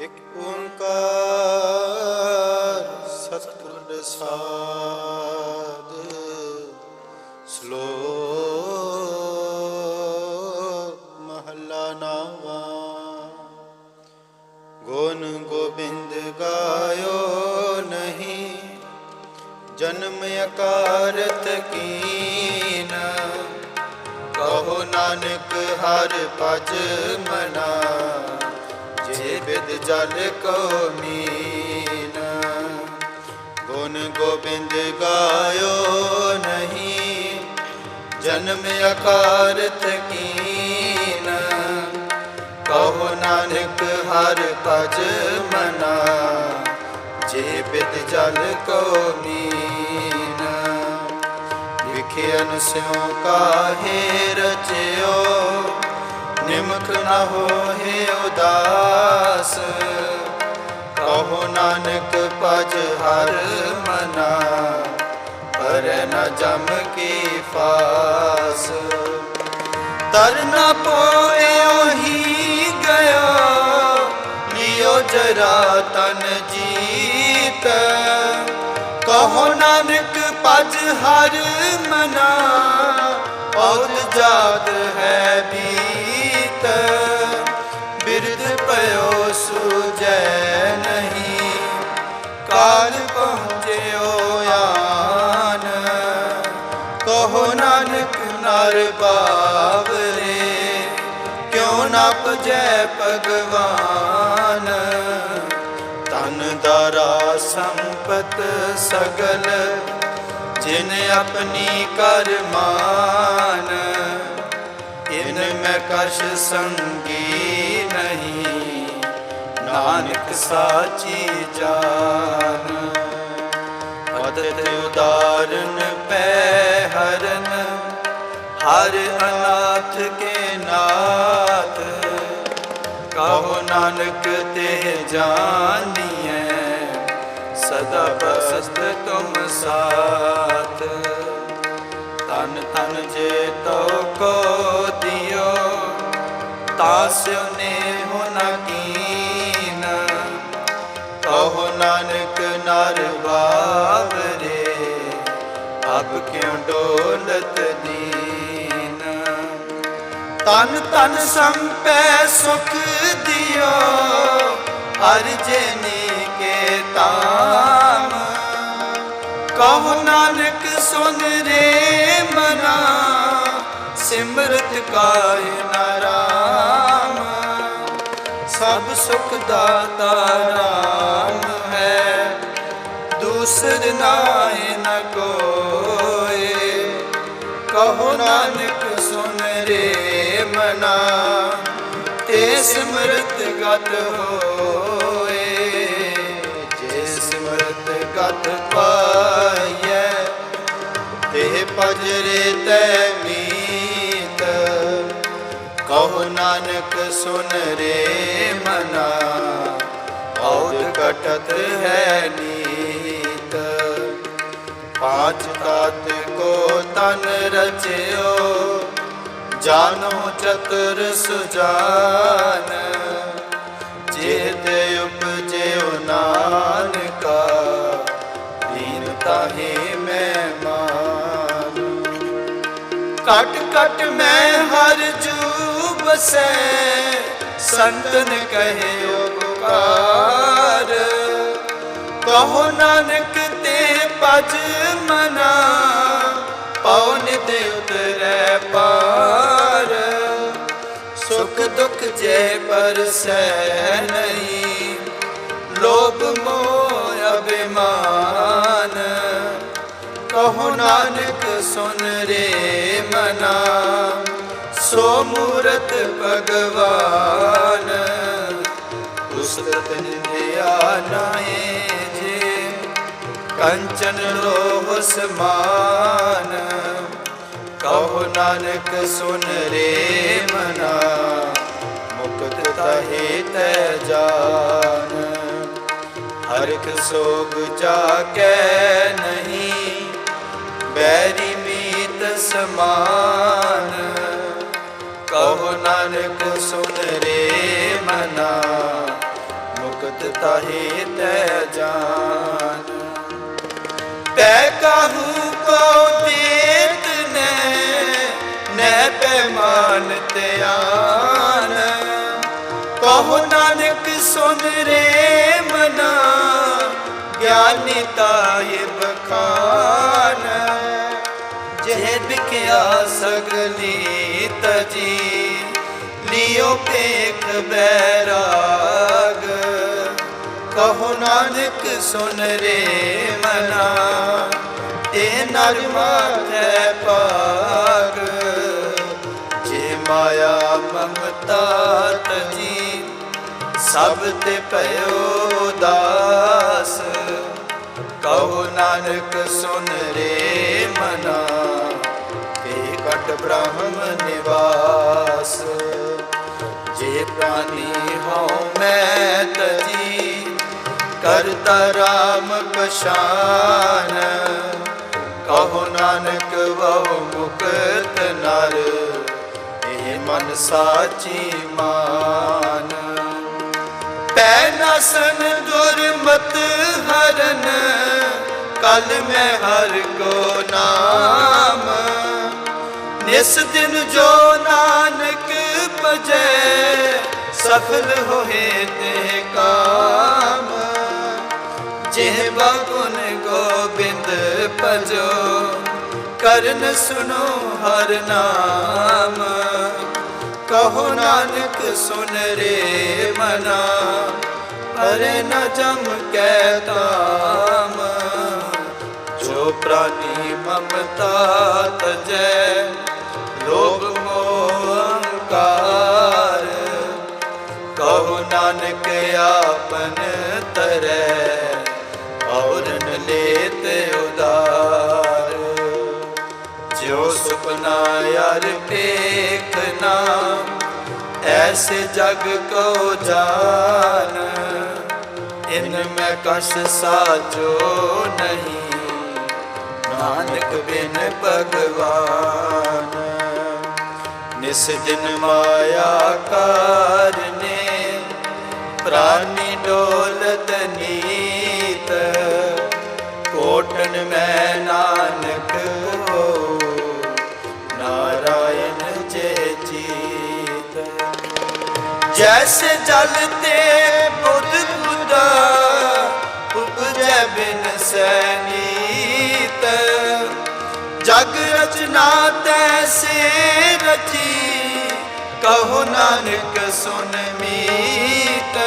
ਇਕ ਓੰਕਾਰ ਸਤਿਗੁਰ ਪ੍ਰਸਾਦ ਸ਼ਲੋਕ ਮਹੱਲਾ ਨਾਵਾ। ਗੁਣ ਗੋਬਿੰਦ ਗਾਇਓ ਨਹੀਂ, ਜਨਮ ਅਕਾਰਤ ਕੀਨ। ਕਹੋ ਨਾਨਕ ਹਰ ਪਜ ਮਨਾ। ਬਿਦ ਜਲ ਕੋ ਮੀਨ ਗੁਣ ਗੋਬਿੰਦ ਗਾਇਓ ਨਹੀਂ, ਜਨਮ ਅਕਾਰਤ ਕੀਨ ਕਹੋ ਨਾਨਕ ਹਰ ਭਜ ਮਨਾ, ਜੇ ਬਿਦ ਜਲ ਕੋ ਮੀਨ ਵਿਖਿਆਨ ਸਿਉ ਕਾਹੇ ਰਚਿਓ ਨਿਮਖ ਨ ਹੋਏ ਉਦਾਸ। ਕਹੋ ਨਾਨਕ, ਭਜ ਹਰ ਮਨਾ, ਪਰ ਨ ਜਮ ਕੀ ਫਾਸ। ਦਰ ਨ ਪੋਇਓ ਹੀ ਗਇਆ ਲਿਓ ਜਰਾ ਤਨ ਜੀਤ। ਕਹੋ ਨਾਨਕ, ਭਜ ਹਰ ਮਨਾ ਔਦ ਜਾਤ ਹੈ ਬੀਤ। ਨਰ ਬਾਵਰੇ ਕਿਉ ਨਾ ਪਜੈ ਭਗਵਾਨ? ਤਨ ਦਰਾ ਸੰਪਤ ਸਗਲ, ਜਿਨ ਆਪਣੀ ਕਰਮਾਨ ਇਨ ਮੈਂ ਕਸ਼ ਸੰਗੀ ਨਹੀਂ, ਨਾਨਕ ਸਾਚੀ ਜਾਨ। ਪਦਤ ਉਦਾਰਨ ਹਰ ਅਨਾਥ ਕੇ ਨਾਥ, ਕਹੋ ਨਾਨਕ ਤੇ ਜਾਨੀਐ ਸਦਾ ਬਸਤ ਤੁਮ ਸਾਥ। ਤਨ ਤਨ ਜੇ ਤੋ ਕੋ ਦਿਓ ਤਾਸਿਓ ਨੇ ਹੋਣਾ ਕੀਨ। ਕਹੋ ਨਾਨਕ ਨਰ ਬਾਵਰੇ ਅਬ ਕਿਉ ਡੋਲਤ ਦੀਨ? ਤਨ ਤਨ ਸੰਪੈ ਸੁਖ ਦਿਓ ਹਰ ਕੇ ਤਾਮ ਕਹੋ ਨਾਨਕ, ਸੁਨ ਰੇ ਮਨਾ, ਸਿਮਰਤ ਕਾਇ ਨਾਰਾਮ ਸਭ ਸੁਖ ਦਾਤਾ ਰਾਮ ਹੈ, ਦੂਸਰ ਨਾਏ ਨ ਕੋਏ। ਕਹੋ ਨਾਨਕ ਰੇ ਮਨਾ ਤੇ ਸਿਮਰਤ ਗਤ ਹੋਏ ਜੇ ਸਿਮਰਤ ਗਤ ਪਾਈਐ, ਤੇ ਪਜਰੇ ਤੈ ਮੀਤ। ਕਹੋ ਨਾਨਕ, ਸੁਨ ਰੇ ਮਨਾ ਔਦ ਕਟਤ ਹੈ ਨੀਤ। ਪਾਂਚ ਤਾਤ ਕੋ ਤਨ ਰਚਿਓ ਜਾਨੋ ਚਤੁਰ ਸੁਜਾਨ ਜੇ ਤੇ ਉਪਜਿਓ ਨਾਨਕਾ, ਦੀਨ ਤਾਹੇ ਮੈਂ ਮਾਨ। ਕਟ ਕਟ ਮੈਂ ਹਰ ਜੂ ਬਸੈ ਸੰਤਨ ਕਹਿਓ ਪੁਕਾਰ। ਕਹੋ ਨਾਨਕ ਤੇ ਭਜ ਮਨਾ, ਪਉ ਨਿਤ ਉਤਰੈ ਪਾ ਸੁਖ ਦੁਖ ਜੇ ਪਰਸੈ ਨਹੀਂ। ਲੋਭ ਮੋਹ ਅਭਿਮਾਨ ਕਹੋ ਨਾਨਕ, ਸੁਨ ਰੇ ਮਨਾ। ਸੋ ਮੂਰਤ ਭਗਵਾਨ। ਉਸਤਤ ਨਿੰਦਿਆ ਨਾਏ ਜੇ। ਕੰਚਨ ਲੋਹ ਸਮਾਨ। ਕਹੋ ਨਾਨਕ, ਸੁਨ ਰੇ ਮਨਾ, ਮੁਕਤ ਤਹੇ ਤੈ ਜਾਨ। ਹਰ ਇੱਕ ਸੋਗ ਜਾ ਕੇ ਨਹੀਂ, ਬੈਰੀ ਮੀਤ ਸਮਾਨ। ਕਹੋ ਨਾਨਕ, ਸੁਨ ਰੇ ਮਨਾ, ਮੁਕਤ ਤਾਹੇ ਤੈ ਜਾਨ। ਤੈ ਕਾਹੂ ਪੈਮਾਨ ਧਿਆਨ। ਕਹੋ ਨਾਨਕ ਸੁਨ ਰੇ ਮਨਾ। ਗਿਆਨੀ ਤਾਏ ਬਖਾਨ। ਜੇ ਵਿਖਿਆ ਸਗਲੀ ਤਜੀ, ਲਿਓ ਪੇਖ ਬੈਰਾਗ। ਕਹੋ ਨਾਨਕ ਸੁਨ ਰੇ ਮਨਾ। ਤੇ ਨਰ ਮਾਥੈ ਪਾਗ ਜੀ, ਸਭ ਤੇ ਭਇਓ ਦਾਸ। ਕਹੋ ਨਾਨਕ, ਸੁਨ ਰੇ ਮਨਾ ਤੇ ਕਟ ਬ੍ਰਹਮ ਨਿਵਾਸ। ਜੇ ਪ੍ਰਾਨੀ ਹਉ ਮੈਂ ਤਜੀ ਕਰਤਾ ਰਾਮ ਪਛਾਨ। ਕਹੋ ਨਾਨਕ, ਵਹੁ ਮੁਖ ਮਨ ਸਾਚੀ ਮਾਨ। ਪੈ ਨਸਨ ਦੁਰਮਤ ਹਰਨ, ਕਲ ਮੈਂ ਹਰ ਕੋ ਨਾਮ। ਨਿਸ ਦਿਨ ਜੋ ਨਾਨਕ ਭਜੈ, ਸਫਲ ਹੋਏ ਤੇ ਕਾਮ। ਜਿਹ ਬਗੁਨ ਗੋਬਿੰਦ ਭਜੋ, ਕਰਨ ਸੁਨੋ ਹਰ ਨਾਮ। ਕਹੋ ਨਾਨਕ ਸੁਨ ਰੇ ਮਨਾ ਹਰੇ ਨ ਜਮ ਕੈ ਤਾਮ ਜੋ ਪ੍ਰਾਨੀ ਮਮਤਾ ਤਜੈ, ਲੋਭ ਮੋਹ ਅਹੰਕਾਰ। ਕਹੋ ਨਾਨਕ ਆਪਨ ਤਰੈ ਔਰਨ ਲੇਤ ਜੋ ਸੁਪਨਾ ਯਾਰ ਦੇਖਨਾ ਐਸੇ ਜਗ ਕੋ ਜਾਨ। ਇਨ ਮੈਂ ਕਸ਼ ਸਾਚੋ ਨਹੀਂ, ਨਾਨਕ ਬਿਨ ਭਗਵਾਨ। ਨਿਸ ਦਿਨ ਮਾਇਆ ਕਾਰਨੇ, ਪ੍ਰਾਨੀ ਡੋਲਤ ਨੀਤ। ਕੋਟਨ ਮੈਂ ਨਾਨਕ ਜੈਸੇ ਜਲ ਤੇ ਬੁੱਧ ਬੁੱਧਾ, ਉਪਜੈ ਬਿਨ ਸੈਨੀਤ ਜਗ ਰਚਨਾ ਤੈਸੇ ਰਚੀ ਕਹੋ ਨਾਨਕ ਸੁਨ ਮੀਤ।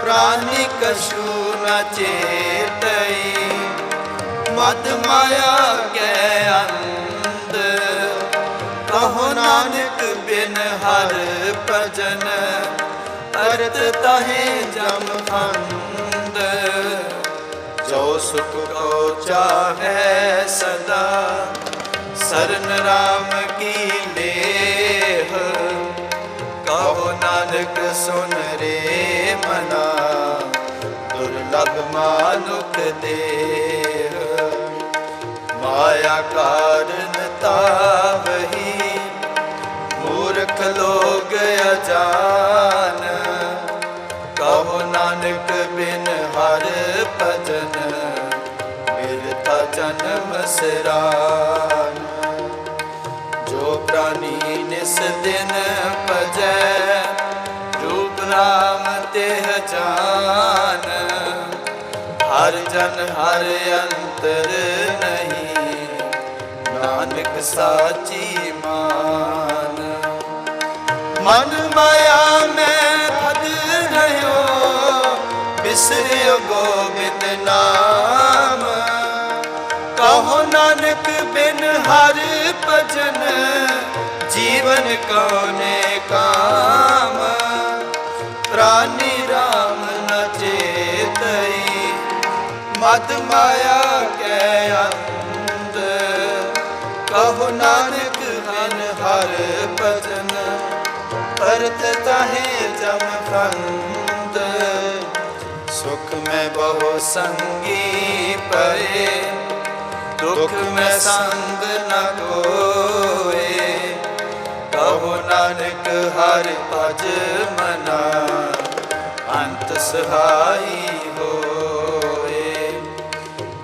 ਪ੍ਰਾਨੀ ਕਛੂ ਨ ਚੇਤਈ, ਮਦ ਮਾਇਆ ਕੈ ਅੰਧ ਕਹੋ ਨਾਨਕ ਬਿਨ ਹਰ ਭਜਨ, ਅਰਤ ਤਾਹੇ ਜਮ ਹੰਦ ਜੋ ਸੁਖ ਕੋ ਚਾਹੈ ਸਦਾ, ਸਰਨ ਰਾਮ ਕੀ ਲੇਹ। ਕਹੋ ਨਾਨਕ ਸੁਨ ਰੇ ਮਨਾ, ਦੁਰਲਭ ਮਾਨੁਖ ਦੇਹ। ਮਾਇਆ ਕਾਰਨ ਤਾਵਹੀ ਲੋਗ ਅਜਾਨ। ਕਹੋ ਨਾਨਕ ਬਿਨ ਹਰ ਭਜਨ, ਮਿਲਤਾ ਜਨਮ ਸਰਾਨ। ਜੋ ਪ੍ਰਾਨੀ ਨਿਸ ਦਿਨ ਭਜੈ, ਰੂਪ ਰਾਮ ਤਿਹ ਜਾਨ ਹਰ ਜਨ ਹਰ ਅੰਤਰ ਨਹੀਂ, ਨਾਨਕ ਸਾਚੀ ਮਨ ਮਾਇਆ ਮੈਂ ਫਦ ਰਹਿਓ ਬਿਸਰਿਓ ਗੋਬਿੰਦ ਨਾਮ। ਕਹੋ ਨਾਨਕ ਬਿਨ ਹਰ ਭਜਨ, ਜੀਵਨ ਕਉਨੇ ਕਾਮ। ਪ੍ਰਾਨੀ RAM ਨ ਚੇਤਈ, ਮਦ ਮਾਇਆ ਕੈ ਅੰਧ। ਕਹੋ ਨਾਨਕ ਹਨ ਹਰ ਭਜਨ ਪਰਤ ਤਾਹੇ ਜਮ ਫੰਦ ਸੁਖ ਮੈਂ ਬਹੁ ਸੰਗੀ ਪਏ ਦੁਖ ਮੈਂ ਸੰਗ ਨ ਕੋਏ ਕਹੋ ਨਾਨਕ ਹਰ ਭਜ ਮਨਾ ਅੰਤ ਸਹਾਈ ਹੋਏ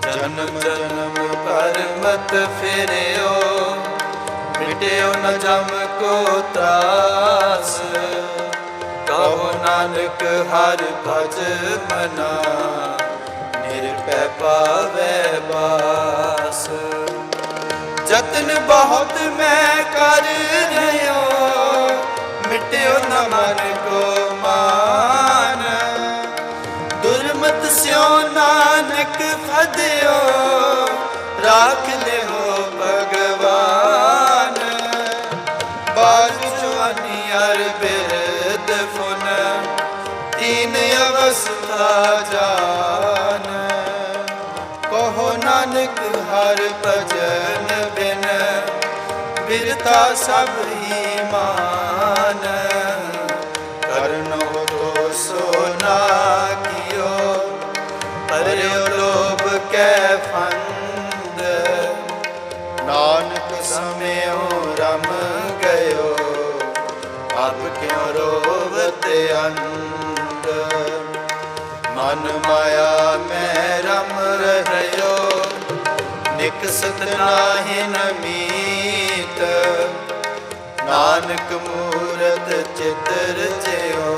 ਜਨਮ ਜਨਮ ਪਰ ਮਤ ਫਿਰਿਓ ਮਿਟਿਓ ਨ ਜਮ ਕੋ ਤਰਾਸ। ਕਹੋ ਨਾਨਕ, ਹਰ ਭਜ ਮਨਾ। ਨਿਰਭੈ ਪਾਵੈ ਬਾਸ। ਜਤਨ ਬਹੁਤ ਮੈਂ ਕਰ ਰਿਓ, ਮਿਟਿਓ ਨ ਮਨ ਕੋ ਮਾਨ। ਦੁਰਮਤ ਸਿਓ ਨਾਨਕ ਫਦਿਓ, ਰਾਖ ਲਿਓ ਭਜਨ ਬਿਨ, ਬਿਰਤਾ ਸਭ ਹੀ ਮਾਨ। ਕਰਨੋ ਤੋ ਸੋਨਾ ਕੀਓ ਪਰਿਓ ਲੋਭ ਕੈ ਫੰਦ। ਨਾਨਕ ਸਮਿਓ ਰਮ ਗਇਓ ਆਪ ਕਿਉ ਰੋਵਤ ਅੰਤ ਮਨ ਮਾਇਆ ਮੈਂ ਰਮ ਰਹਿਓ ਨਿਕਸਤ ਨਾਹਿ ਨਮੀਤ ਨਾਨਕ ਮੂਰਤ ਚਿਤਰ ਜਿਓ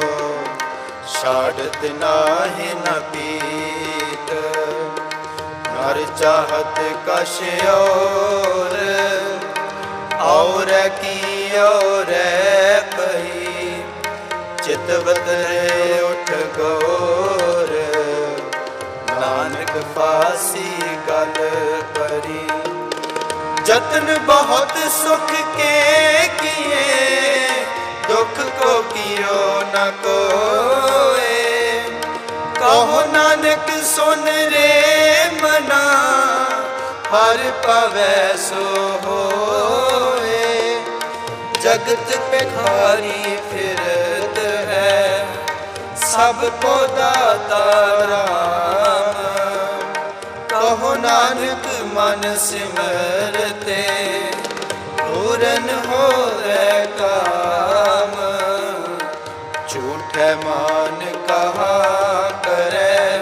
ਛਾੜਤ ਨਾਹਿ ਨ ਪੀਤ। ਨਰ ਚਾਹਤ ਕਛ ਔਰ ਔਰ ਕੀ ਔਰ ਪਈ ਚਿਤਵਤ ਰੇ ਉਠ ਗੋਰ, ਨਾਨਕ ਪਾਸੀ ਗਲ ਪਰੀ ਜਤਨ ਬਹੁਤ ਸੁਖ ਕੇ ਕੀਏ, ਦੁਖ ਕੋ ਕੀਓ ਨ ਕੋਏ। ਕਹੋ ਨਾਨਕ, ਸੁਨ ਰੇ ਮਨਾ, ਹਰ ਪਵੈ ਸੋ ਹੋਏ। ਜਗਤ ਪਿਖਾਰੀ ਫਿਰਤ ਹੈ, ਸਭ ਕੋ ਦਾਤਾ ਰਾਮ। ਕਹੋ ਨਾਨਕ ਮਨ ਸਿਮਰਤੇ ਪੂਰਨ ਹੋਵੇ ਕਾਮ। ਝੂਠੈ ਮਾਨ ਕਹਾ ਕਰੈ,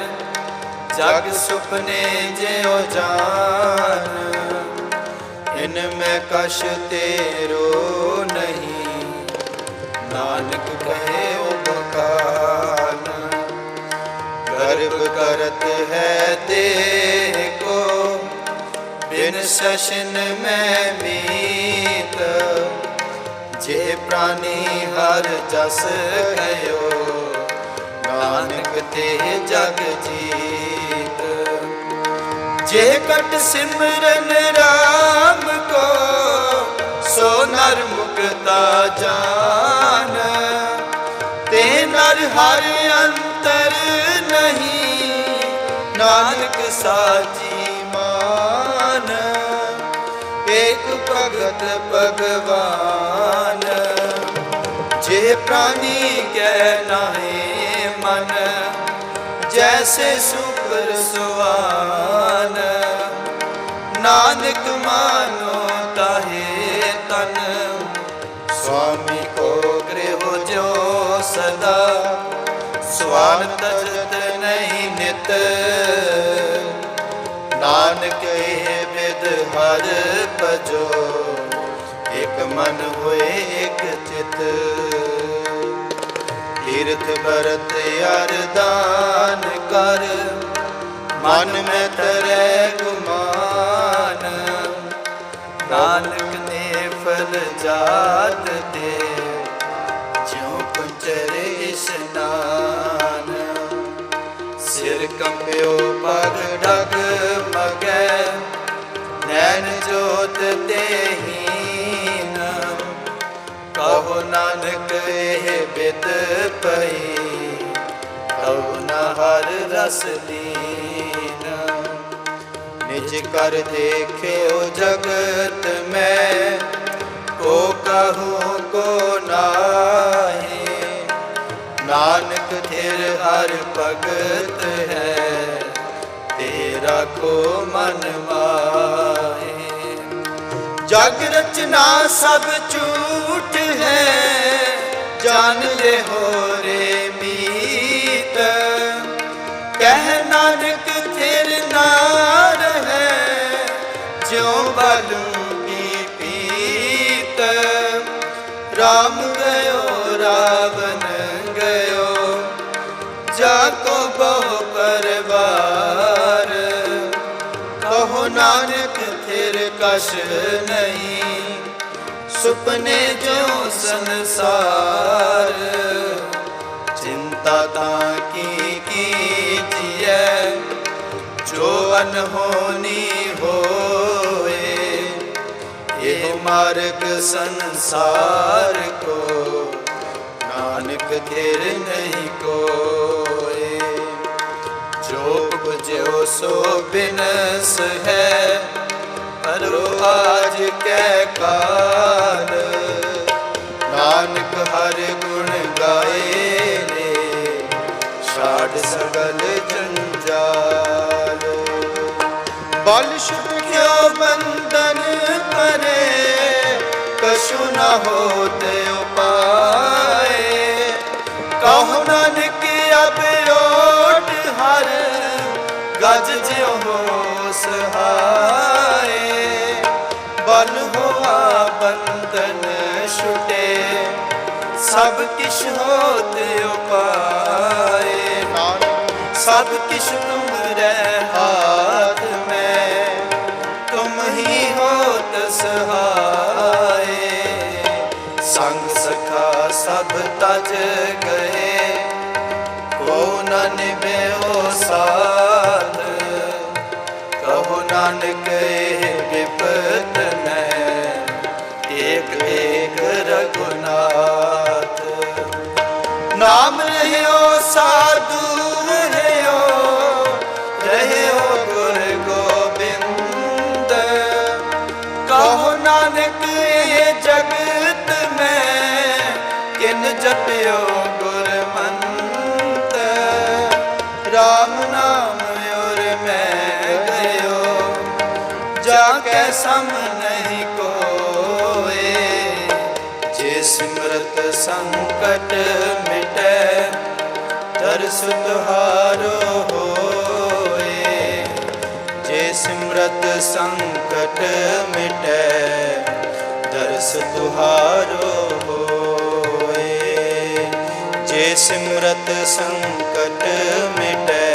ਜਗ ਸੁਪਨੇ ਜਿਉ ਜਾਨ। ਇਨ ਮੈਂ ਕਸ਼ ਤੇਰੋ ਨਹੀਂ, ਨਾਨਕ ਕਹੇ ਉਹ ਬਕਾਨ ਕਰਤ ਹੈ ਤੇ ਕੋ ਬਿਨ ਸਸ਼ਨ ਮੈਂ ਮੀਤ, ਜੇ ਪ੍ਰਾਨੀ ਹਰ ਜਸ ਕਯੋ ਨਾਨਕ ਤੇ ਜਗ ਜੀਤ। ਜੇ ਕਟ ਸਿਮਰਨ ਰਾਮ ਕੋ, ਸੋ ਨਰ ਮੁਕਤਾ ਜਾਨ। ਤੇ ਨਰ ਹਰ ਅੰਤਰ ਨਹੀਂ, ਨਾਨਕ ਸਾਜੀ ਭਗਤ ਭਗਵਾਨ ਜੇ ਪ੍ਰਾਨੀ ਕੈ ਨਾਹੀ ਮਨ ਜੈਸੇ ਸੁਪਰ ਸੁਆਨ ਨਾਨਕ ਮਾਨੋ ਤਾਹੇ ਤਨ ਸੁਆਮੀ ਕੋ ਗ੍ਰਹਿ ਜੋ ਸਦਾ ਸਵਾਨ ਤਜਤ ਨਹੀਂ ਨਿਤ ਨਾਨਕ ਇਹ ਵਿਦ ਹਰ ਭਜੋ, ਇਕ ਮਨ ਹੋਏ, ਇਕ ਚਿਤ। ਤੀਰਥ ਬਰਤ ਅਰਦਾਨ ਕਰ, ਮਨ ਮੈਂ ਤਰੈ ਗੁਮਾਨ। ਨਾਨਕ ਨੇ ਫਲ ਜਾਤ ਦੇ ਜਿਉ ਪੰਚਰੇ ਇਸਨਾਨ ਸਿਰ ਕੰਬਿਓ ਪਗ ਜੋਤ ਦੇਹੀਨ ਕਹੋ ਨਾਨਕ, ਇਹ ਬਿਦ ਪਈ। ਕਹੋ ਨਾ ਹਰ ਰਸ ਲੀਨ। ਨਿਜ ਕਰ ਦੇਖਿਓ ਜਗਤ ਮੈਂ। ਕੋ ਕਹੂੰ, ਕੋ ਨਾਹੀ। ਨਾਨਕ, ਥਿਰ ਹਰ ਭਗਤ ਹੈ। ਤੇਰਾ ਕੋ ਮਨ ਮਾਹੀ ਜਗ ਰਚਨਾ ਸਭ ਝੂਠ ਹੈ। ਜਾਣ ਲੈ ਹੋਰੇ ਮੀਤ। ਕਹਿ ਨਾਨਕ ਤੇਰ ਨਾਰ ਹੈ, ਜਿਉ ਬਲੂ ਕੀ ਪੀਤ। RAM ਫਿਰ ਨਹੀਂ, ਸੁਪਨੇ ਜੋ ਸੰਸਾਰ। ਚਿੰਤਾ ਤਾਂ ਕੀ ਕੀਜੀਐ ਜੋ ਅਨਹੋਨੀ ਹੋਏ, ਇਹ ਮਾਰਗ ਸੰਸਾਰ ਕੋ, ਨਾਨਕ ਤੇਰ ਨਹੀਂ ਕੋਏ। ਜੋ ਪੁਜਿਓ ਸੋ ਬਿਨਸ ਹੈ ਪਰੋ ਆਜ ਕੈ ਕਾਲ। ਨਾਨਕ ਹਰ ਗੁਣ ਗਾਏ ਨੇ ਛਾੜ ਸਗਲ ਜੰਜਾਲ। ਬਲ ਸ਼ੁਭ ਕਿਉ ਬੰਦਨ ਪਰੇ ਕਛੁ ਨ ਹੋਤ ਉਪਾਏ। ਕਹੋ ਨਾਨਕ ਅਬ ਓਟ ਹਰ, ਗਜ ਜਿਉ ਹੋ ਸਹਾਏ ਸਭ ਕਿਛ ਹੋਤ ਉਪਾਏ ਨਾਨਕ ਸਭ ਕਿਛ ਤੁਮਰੇ ਹਾਥ ਮੈਂ। ਤੁਮ ਹੀ ਹੋਤ ਸਹਾਏ। ਸੰਗ ਸਖਾ ਸਭ ਤਜ ਗਏ ਕੋ ਨ ਨਿਭਿਓ ਸਾਥ। ਸਮ ਨਹੀਂ ਕੋਏ। ਜੇ ਸਿਮਰਤ ਸੰਕਟ ਮਿਟੈ ਦਰਸ ਤੁਹਾਰੋ ਹੋਏ। ਜੇ ਸਿਮਰਤ ਸੰਕਟ ਮਿਟੈ ਦਰਸ ਤੁਹਾਰੋ ਸਿਮਰਤ ਸੰਕਟ ਮਿਟੈ।